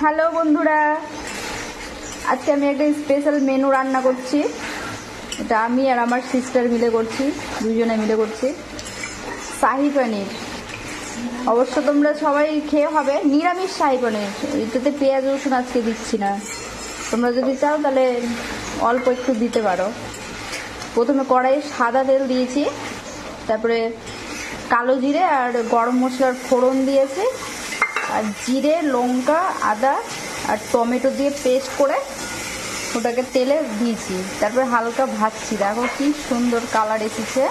Hello বন্ধুরা, আজকে আমি একটা স্পেশাল মেনু রান্না করছি। এটা আমি আর আমার সিস্টার মিলে করছি, দুজনে মিলে করছি। শাহি পনির। অবশ্য তোমরা সবাই খেয়ে হবে, নিরামিষ শাহি পনির। এটাতে পেঁয়াজ, রসুন আজকে দিচ্ছি না। তোমরা যদি চাও তাহলে অল্প একটু দিতে পারো। প্রথমে কড়াইয়ে সাদা তেল দিয়েছি, তারপরে কালো জিরে আর গরম মশলার ফোড়ন দিয়েছি। আর জিরে, লঙ্কা, আদা আর টমেটো দিয়ে পেস্ট করে ওটাকে তেলে দিয়েছি। তারপরে হালকা ভাজছি। দেখো কি সুন্দর কালার এসেছে।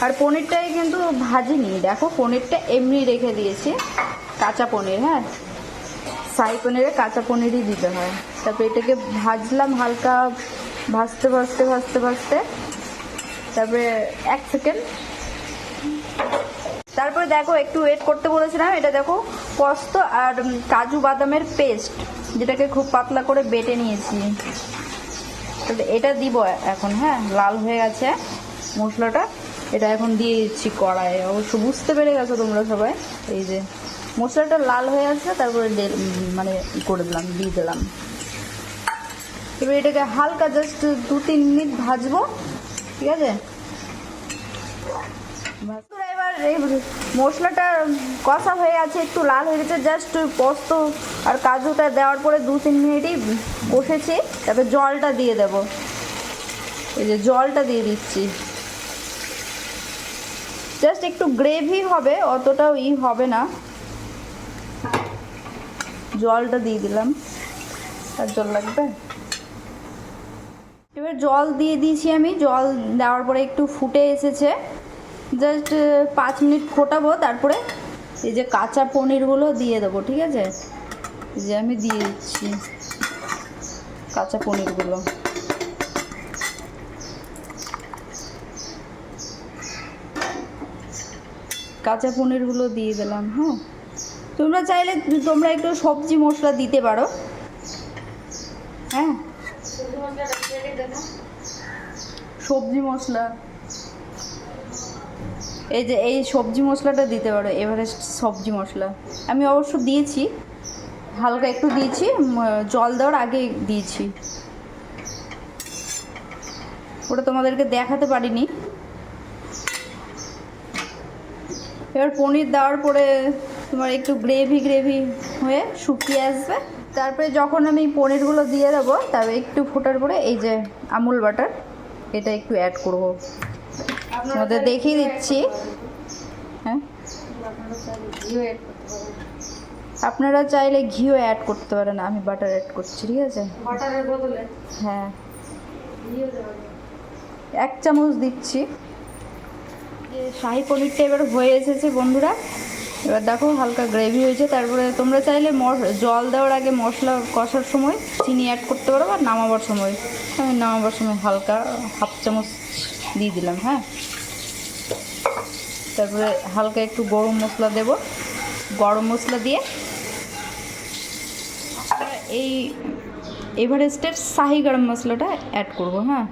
আর পনিরটাই কিন্তু ভাজিনি। দেখো পনিরটা এমনি রেখে দিয়েছি। কাঁচা পনির হ্যাঁ? সাই পনিরে কাঁচা পনিরই দিতে হয়। তারপরে এটাকে ভাজলাম হালকা ভাজতে ভাজতে ভাজতে ভাজতে। তারপরে এক সেকেন্ড তারপরে দেখো, একটু ওয়েট করতে বলেছিলাম। এটা দেখো, পোস্ত আর কাজু বাদামের পেস্ট যেটাকে খুব পাতলা করে বেটে নিয়েছি। এটা দিব এখন হ্যাঁ? লাল হয়ে গেছে মশলাটা। এটা এখন দিয়ে দিচ্ছি কড়াইয়ে। অবশ্য বুঝতে পেরে গেছো তোমরা সবাই। এই যে, মশলাটা লাল হয়ে আছে তারপরে মানে করে দিলাম, দিয়ে দিলাম। এবার এটাকে হালকা জাস্ট দু তিন মিনিট ভাজবো, ঠিক আছে? এবার এই মশলাটা কষা হয়ে আছে, একটু লাল হয়ে গেছে জাস্ট পোস্ত আর কাজুটা দেওয়ার পরে দু তিন মিনিটই কষেছি, তারপর জলটা দিয়ে দেব। এই যে জলটা দিয়ে দিচ্ছি। জাস্ট একটু গ্রেভি হবে, অতটাও ই হবে না। জলটা দিয়ে দিলাম। আর জল লাগবে? এবার জল দিয়ে দিয়েছি আমি, জল দেওয়ার পরে একটু ফুটে এসেছে। জাস্ট পাঁচ মিনিট ফোটাবো, তারপরে এই যে কাঁচা পনিরগুলো দিয়ে দেবো, ঠিক আছে? যে আমি দিয়ে দিচ্ছি কাঁচা পনিরগুলো। কাঁচা পনিরগুলো দিয়ে দিলাম হ্যাঁ? তোমরা চাইলে, তোমরা একটু সবজি মশলা দিতে পারো। হ্যাঁ? সবজি মশলা। এই যে এই সবজি মশলাটা দিতে পারো এভারেস্ট সবজি মশলা। আমি অবশ্য দিয়েছি, হালকা একটু দিয়েছি জল দেওয়ার আগে দিয়েছি। ওটা তোমাদেরকে দেখাতে পারিনি। এবার পনির দেওয়ার পরে তোমার একটু গ্রেভি গ্রেভি হয়ে শুকিয়ে আসবে। তারপরে যখন আমি পনিরগুলো দিয়ে দেবো, তবে একটু ফোটার পরে এই যে আমুল বাটার, এটা একটু অ্যাড করব। তোমাদের দেখিয়ে দিচ্ছি হ্যাঁ? আপনারা চাইলে ঘিও অ্যাড করতে পারেন আমি বাটার অ্যাড করছি ঠিক আছে? বাটারের বদলে? হ্যাঁ। এক চামচ দিচ্ছি। শাহি পনিরটা এবার হয়ে এসেছে বন্ধুরা। এবার দেখো হালকা গ্রেভি হয়েছে, তারপরে তোমরা চাইলে জল দেওয়ার আগে মশলা কষার সময় চিনি অ্যাড করতে পারো আর নামাবার সময়। আমি নামাবার সময় হালকা হাফ চামচ দিয়ে দিলাম হ্যাঁ। তারপরে হালকা একটু গরম মশলা দেব। গরম মশলা দিয়ে এই এভারেস্টের শাহি গরম মশলাটা অ্যাড করব হ্যাঁ।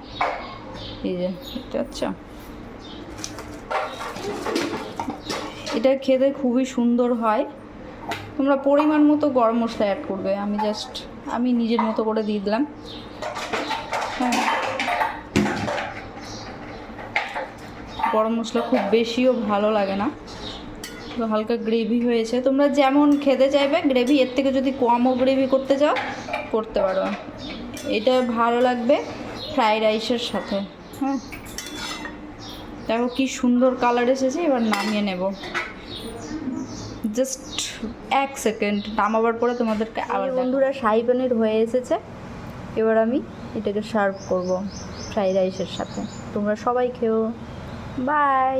এই যে আচ্ছা এটা খেতে খুবই সুন্দর হয়। তোমরা পরিমাণ মতো গরম মশলা অ্যাড করবে। আমি জাস্ট আমি নিজের মতো করে দিয়ে দিলাম। হ্যাঁ। গরম মশলা খুব বেশিও ভালো লাগে না। তো হালকা গ্রেভি হয়েছে। তোমরা যেমন খেতে চাইবে গ্রেভি এর থেকে যদি কমও গ্রেভি করতে চাও, করতে পারো। এটা ভালো লাগবে ফ্রাইড রাইসের সাথে। হ্যাঁ। দেখো কি সুন্দর কালার এসেছে এবার নামিয়ে নেব। জাস্ট এক সেকেন্ড নামাবার পরে তোমাদেরকে আবার বন্ধুরা শাহি পনির হয়ে এসেছে। এবার আমি এটাকে সার্ভ করব ফ্রাইড রাইসের সাথে। তোমরা সবাই খেও। বাই